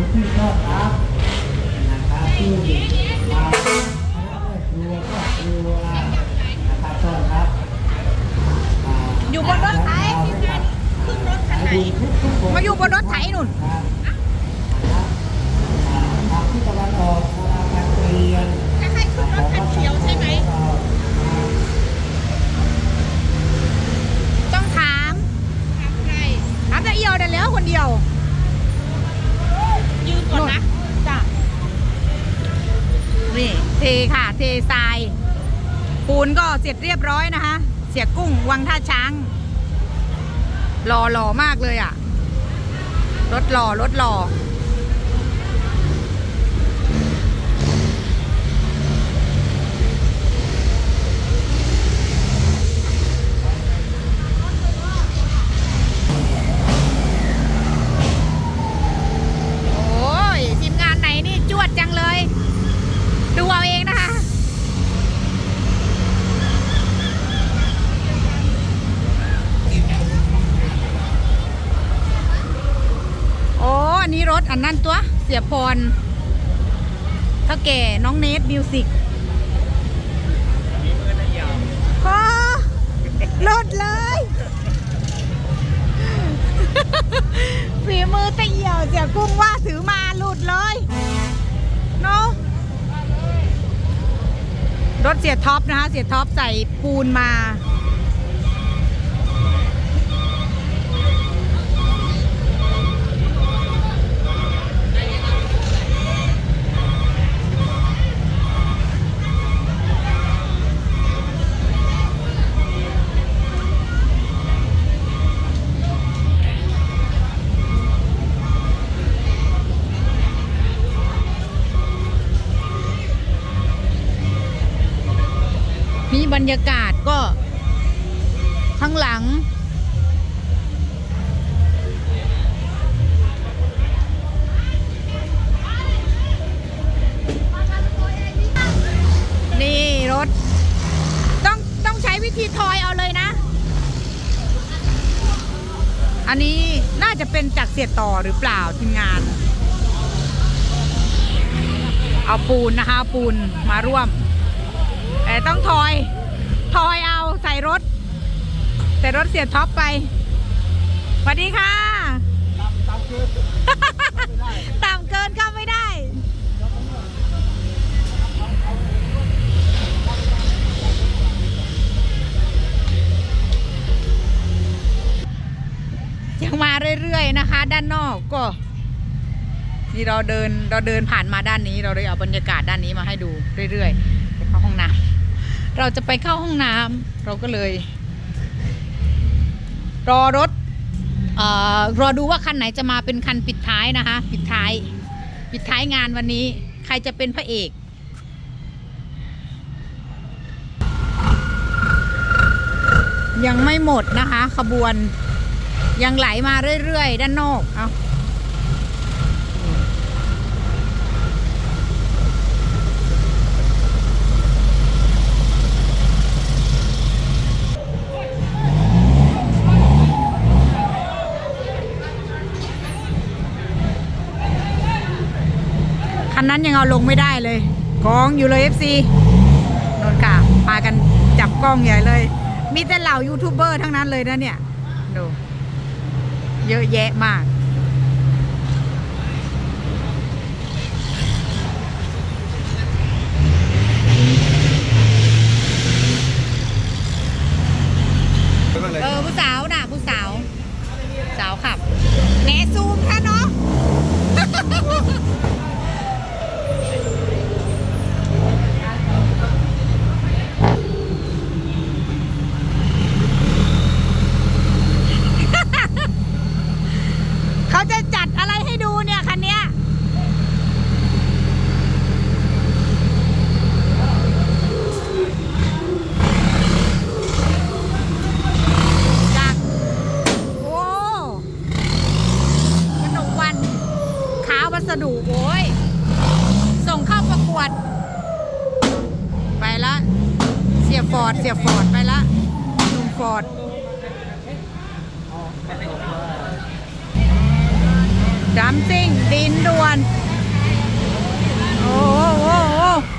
คุณที่ต้อนรับนะครับที่มาคณะแม่ครัวครอบครัวนะครับต้อนรับ อยู่บนรถไถ ขึ้นรถคันไหน มาอยู่บนรถไถนุ่น ครับนะครับอ่าทางที่ตะวันออกสาราการเปลี่ยน ถ้าใครขึ้นรถคันเขียวใช่ไหม ต้องถามถามแต่เอียวแต่เหลือคนเดียว ยืมก่อนนะ จ้ะ นี่ เทค่ะ เททราย ปูนก็เสร็จเรียบร้อยนะคะ เสียกุ้งวังท่าช้างหล่อหล่อมากเลยอะ รถหล่อรถหล่อ อันนี้รถอันนั้นตัวเสียพรเท่าแก่น้องเนทมิวสิกก็รถเลย ฝีมือตะเหี่ยวเสียกุ้งว่าถือมาหลุดเลยเนาะรถเสียท็อปนะคะ เสียท็อปใส่ปูนมา รรยากาศก็ข้างหลัง นี่รถ ต้องต้องใช้วิธีทอยเอาเลยนะ อันนี้น่าจะเป็นจากเสียต่อหรือเปล่าทีมงาน เอาปูนนะคะ ปูนมาร่วม แต่ต้องทอย ทอยเอาใส่รถแต่รถเสียท็อปไปสวัสดีค่ะต่ำเกินเข้าไม่ได้ยังมาเรื่อยๆนะคะ ด้านนอกก็ นี่เราเดินเราเดินผ่านมาด้านนี้ เราเลยเอาบรรยากาศด้านนี้มาให้ดูเรื่อยๆไปเข้าห้องน้ำ เราจะไปเข้าห้องน้ำเราก็เลย รอรถออรอดูว่าคันไหนจะมาเป็นคันปิดท้ายนะคะ ปิดท้าย ปิดท้ายงานวันนี้ ใครจะเป็นพระเอกยังไม่หมดนะคะ ขบวนยังไหลมาเรื่อยๆ ด้านนอก เอา นั้นยังเอาลงไม่ได้เลยกองอยู่เลย FC นนท์ค่ะพากันจับกล้องใหญ่เลย มีแต่เหล่ายูทูบเบอร์ทั้งนั้นเลยนะเนี่ยดูเยอะแยะมาก เออ ผู้สาวน่ะ ผู้สาว สาวขับแหนซูมค่ะเนาะ เขาจะจัดอะไรให้ดูเนี่ยคันเนี้ย จากโอ้ขนมวันขาววัสดุโอ้ย ส่งเข้าประกวด ไปละ เสียฟอร์ด เสียฟอร์ดไปละหนุ่มฟอร์ด ดัมซิ่งดินด่วน โอ้โหโอ้โห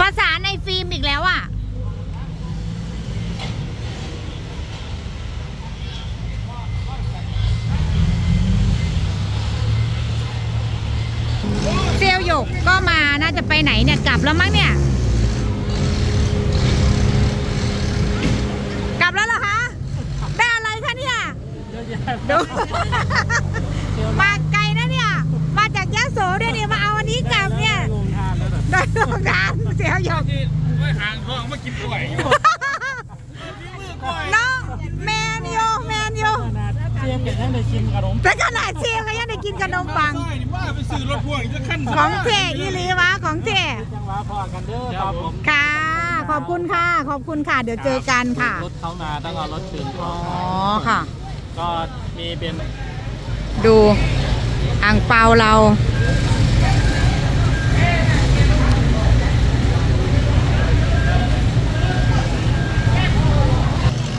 ภาษาในฟิล์มอีกแล้วอะ เซลลหยกก็มาน่าจะ ไปไหนเนี่ย กลับแล้วมั้งเนี่ย กลับแล้วเหรอคะได้อะไรคะเนี่ยดูมาไกลนะเนี่ย มาจากยะโสด้วยเนี่ยมาเอาอันนี้กลับเนี่ยลงทานแล้วแบบได้ลงทานเสียวหยกที่ไม่ห่างท้องมากินกล้วยน้องแมนโยแมนโย ข นาดเทียมกับยังได้กินขนมแต่ขนาดเชฟก็ยังได้กินขนมปังใช่นี่ว่าไปซื้อรถพ่วงอีกจะขั้นของเจอีหลีวะของเจจังหวะพอกันเด้อครับผมค่ะ ขอบคุณค่ะ ขอบคุณค่ะ เดี๋ยวเจอกันค่ะ รถเขามาต้องเอารถคืนอ๋เขาอค่ะ ก็มีเป็นดูอ่างเปาเรา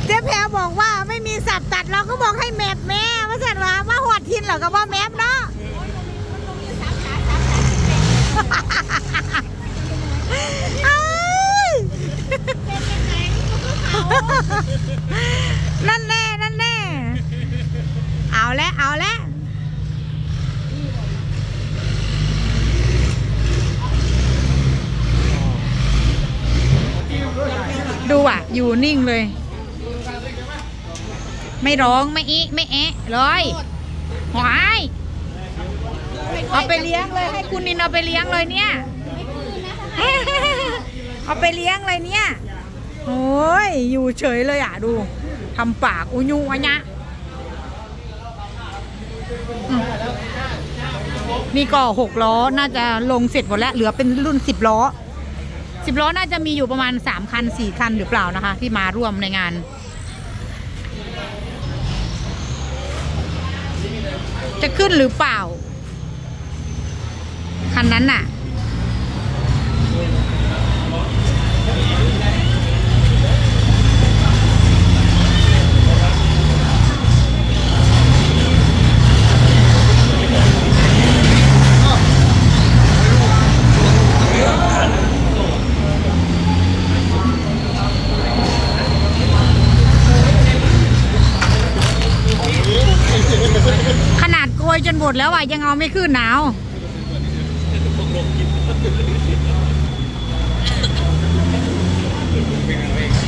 เจ๊แพรบอกว่า จับตัดเราก็บอกให้แมปแม่ว่าสันว่าว่าหอดทินเหรอก็ว่าแมปเนาะนั่นแน่นั่นแน่เอาแล้วเอาแล้วดูอะ อยู่นิ่งเลย ไม่ร้องไม่อีไม่แอะเลยหวายเอาไปเลี้ยงเลยให้คุณนินเอาไปเลี้ยงเลยเนี่ย เอาไปเลี้ยงเลยเนี่ยโอ้ยอยู่เฉยเลยอะดูทำปากอุญูอัญญะอืมนี่ก็หกล้อน่าจะลงเสร็จหมดแล้ว เหลือเป็นรุ่นสิบล้อสิบล้อน่าจะมีอยู่ประมาณสามคันสี่คันหรือเปล่านะคะ ที่มาร่วมในงาน จะขึ้นหรือเปล่า คันนั้นน่ะ ดแล้วอะยังเอาไม่ขึ้นหนาวเ